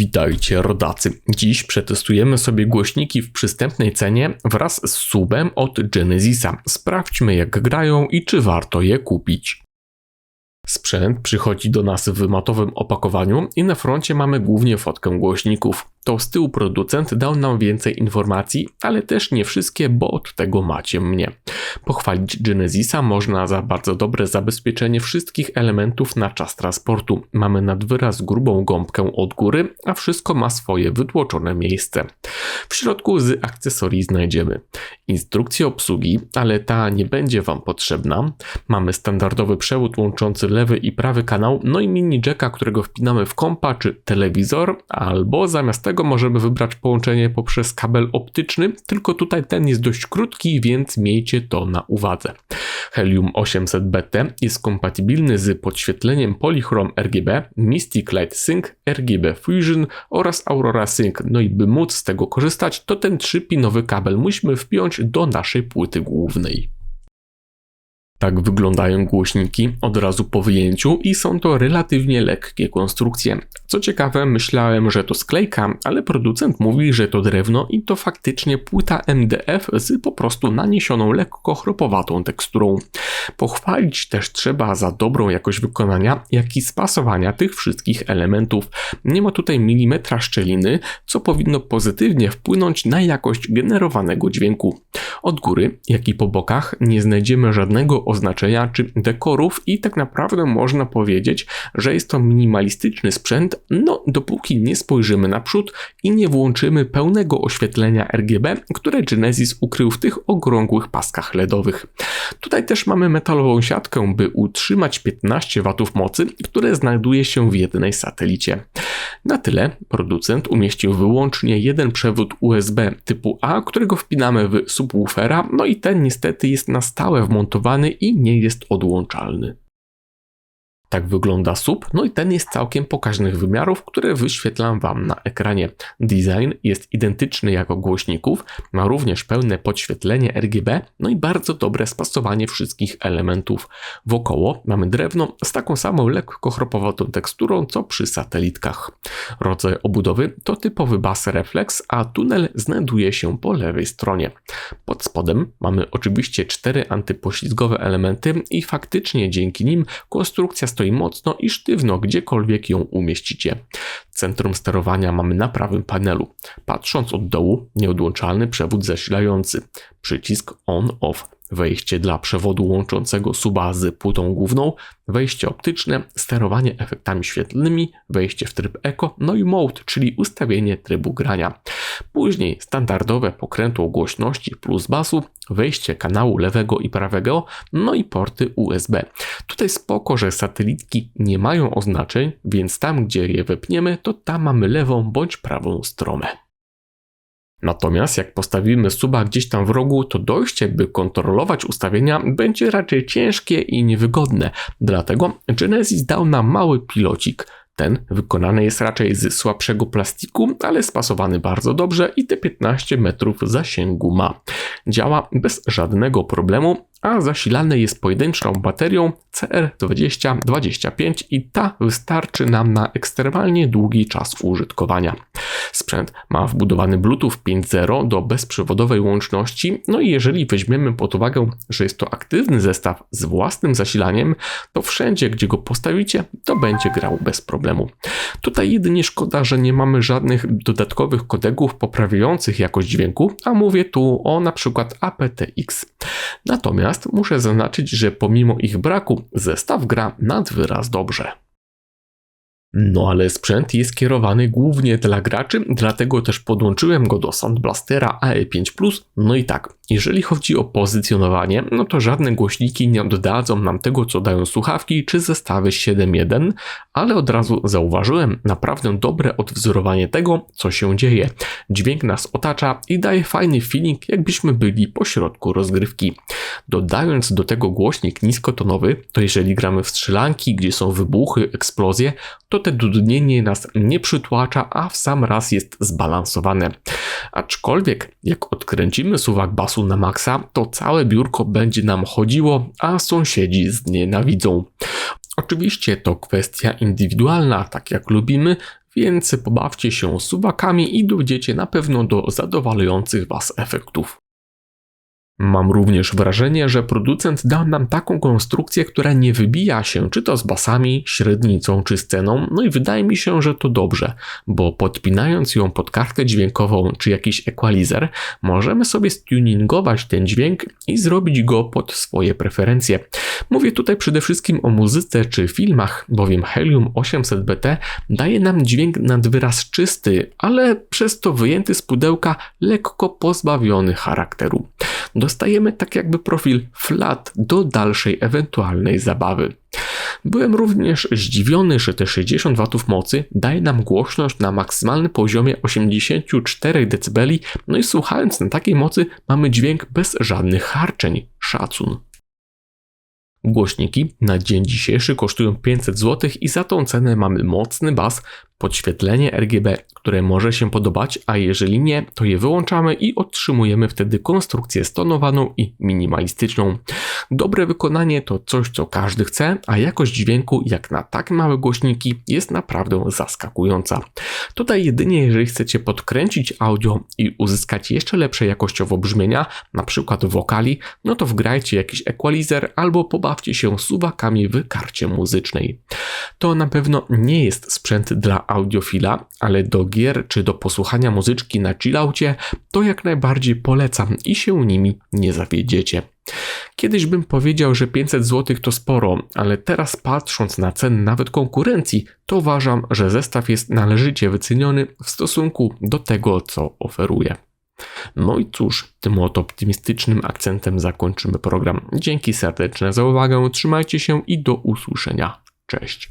Witajcie rodacy. Dziś przetestujemy sobie głośniki w przystępnej cenie wraz z subem od Genesisa. Sprawdźmy jak grają i czy warto je kupić. Sprzęt przychodzi do nas w matowym opakowaniu i na froncie mamy głównie fotkę głośników. Z tyłu producent dał nam więcej informacji, ale też nie wszystkie, bo od tego macie mnie. Pochwalić Genesisa można za bardzo dobre zabezpieczenie wszystkich elementów na czas transportu. Mamy nad wyraz grubą gąbkę od góry, a wszystko ma swoje wytłoczone miejsce. W środku z akcesorii znajdziemy instrukcję obsługi, ale ta nie będzie Wam potrzebna. Mamy standardowy przewód łączący lewy i prawy kanał, no i mini jacka, którego wpinamy w kompa czy telewizor, albo zamiast tego możemy wybrać połączenie poprzez kabel optyczny, tylko tutaj ten jest dość krótki, więc miejcie to na uwadze. Helium 800 BT jest kompatybilny z podświetleniem Polychrome RGB, Mystic Light Sync, RGB Fusion oraz Aurora Sync. No i by móc z tego korzystać, to ten 3-pinowy kabel musimy wpiąć do naszej płyty głównej. Tak wyglądają głośniki od razu po wyjęciu i są to relatywnie lekkie konstrukcje. Co ciekawe, myślałem, że to sklejka, ale producent mówi, że to drewno i to faktycznie płyta MDF z po prostu naniesioną lekko chropowatą teksturą. Pochwalić też trzeba za dobrą jakość wykonania, jak i spasowania tych wszystkich elementów. Nie ma tutaj milimetra szczeliny, co powinno pozytywnie wpłynąć na jakość generowanego dźwięku. Od góry, jak i po bokach nie znajdziemy żadnego oznaczenia czy dekorów i tak naprawdę można powiedzieć, że jest to minimalistyczny sprzęt, no dopóki nie spojrzymy naprzód i nie włączymy pełnego oświetlenia RGB, które Genesis ukrył w tych okrągłych paskach LEDowych. Tutaj też mamy metalową siatkę, by utrzymać 15 W mocy, które znajduje się w jednej satelicie. Na tyle producent umieścił wyłącznie jeden przewód USB typu A, którego wpinamy w subwoofera, no i ten niestety jest na stałe wmontowany i nie jest odłączalny. Tak wygląda SUB, no i ten jest całkiem pokaźnych wymiarów, które wyświetlam Wam na ekranie. Design jest identyczny jak głośników, ma również pełne podświetlenie RGB, no i bardzo dobre spasowanie wszystkich elementów. Wokoło mamy drewno z taką samą lekko chropowatą teksturą co przy satelitkach. Rodzaj obudowy to typowy bas reflex, a tunel znajduje się po lewej stronie. Pod spodem mamy oczywiście cztery antypoślizgowe elementy i faktycznie dzięki nim konstrukcja stoi mocno i sztywno, gdziekolwiek ją umieścicie. Centrum sterowania mamy na prawym panelu. Patrząc od dołu, nieodłączalny przewód zasilający, przycisk on-off, wejście dla przewodu łączącego suba z płytą główną, wejście optyczne, sterowanie efektami świetlnymi, wejście w tryb Eco, no i Mode, czyli ustawienie trybu grania. Później standardowe pokrętło głośności plus basu, wejście kanału lewego i prawego, no i porty USB. Tutaj spoko, że satelitki nie mają oznaczeń, więc tam gdzie je wepniemy, to tam mamy lewą bądź prawą stronę. Natomiast jak postawimy suba gdzieś tam w rogu, to dojście, by kontrolować ustawienia, będzie raczej ciężkie i niewygodne. Dlatego Genesis dał nam mały pilocik. Ten wykonany jest raczej z słabszego plastiku, ale spasowany bardzo dobrze i te 15 metrów zasięgu ma. Działa bez żadnego problemu, a zasilany jest pojedynczą baterią CR2025 i ta wystarczy nam na ekstremalnie długi czas użytkowania. Sprzęt ma wbudowany Bluetooth 5.0 do bezprzewodowej łączności, no i jeżeli weźmiemy pod uwagę, że jest to aktywny zestaw z własnym zasilaniem, to wszędzie, gdzie go postawicie, to będzie grał bez problemu. Tutaj jedynie szkoda, że nie mamy żadnych dodatkowych kodegów poprawiających jakość dźwięku, a mówię tu o na przykład aptX. Natomiast muszę zaznaczyć, że pomimo ich braku, zestaw gra nad wyraz dobrze. No ale sprzęt jest kierowany głównie dla graczy, dlatego też podłączyłem go do Sound Blastera AE5+. No i tak, jeżeli chodzi o pozycjonowanie, no to żadne głośniki nie oddadzą nam tego, co dają słuchawki czy zestawy 7.1, ale od razu zauważyłem naprawdę dobre odwzorowanie tego, co się dzieje. Dźwięk nas otacza i daje fajny feeling, jakbyśmy byli po środku rozgrywki. Dodając do tego głośnik niskotonowy, to jeżeli gramy w strzelanki, gdzie są wybuchy, eksplozje, to te dudnienie nas nie przytłacza, a w sam raz jest zbalansowane. Aczkolwiek, jak odkręcimy suwak basu na maksa, to całe biurko będzie nam chodziło, a sąsiedzi znienawidzą. Oczywiście to kwestia indywidualna, tak jak lubimy, więc pobawcie się suwakami i dojdziecie na pewno do zadowalających Was efektów. Mam również wrażenie, że producent dał nam taką konstrukcję, która nie wybija się czy to z basami, średnicą czy sceną, no i wydaje mi się, że to dobrze, bo podpinając ją pod kartkę dźwiękową czy jakiś equalizer, możemy sobie stuningować ten dźwięk i zrobić go pod swoje preferencje. Mówię tutaj przede wszystkim o muzyce czy filmach, bowiem Helium 800BT daje nam dźwięk nad wyraz czysty, ale przez to wyjęty z pudełka lekko pozbawiony charakteru dostajemy tak jakby profil flat do dalszej ewentualnej zabawy. Byłem również zdziwiony, że te 60 W mocy daje nam głośność na maksymalnym poziomie 84 dB, no i słuchając na takiej mocy mamy dźwięk bez żadnych harczeń. Szacun. Głośniki na dzień dzisiejszy kosztują 500 zł i za tą cenę mamy mocny bas, podświetlenie RGB, które może się podobać, a jeżeli nie, to je wyłączamy i otrzymujemy wtedy konstrukcję stonowaną i minimalistyczną. Dobre wykonanie to coś, co każdy chce, a jakość dźwięku, jak na tak małe głośniki, jest naprawdę zaskakująca. Tutaj jedynie jeżeli chcecie podkręcić audio i uzyskać jeszcze lepsze jakościowo brzmienia, na przykład wokali, no to wgrajcie jakiś equalizer albo pobawcie się suwakami w karcie muzycznej. To na pewno nie jest sprzęt dla audiofila, ale do gier czy do posłuchania muzyczki na chillaucie to jak najbardziej polecam i się nimi nie zawiedziecie. Kiedyś bym powiedział, że 500 zł to sporo, ale teraz patrząc na ceny nawet konkurencji, to uważam, że zestaw jest należycie wyceniony w stosunku do tego, co oferuje. No i cóż, tym oto optymistycznym akcentem zakończymy program. Dzięki serdeczne za uwagę, trzymajcie się i do usłyszenia. Cześć.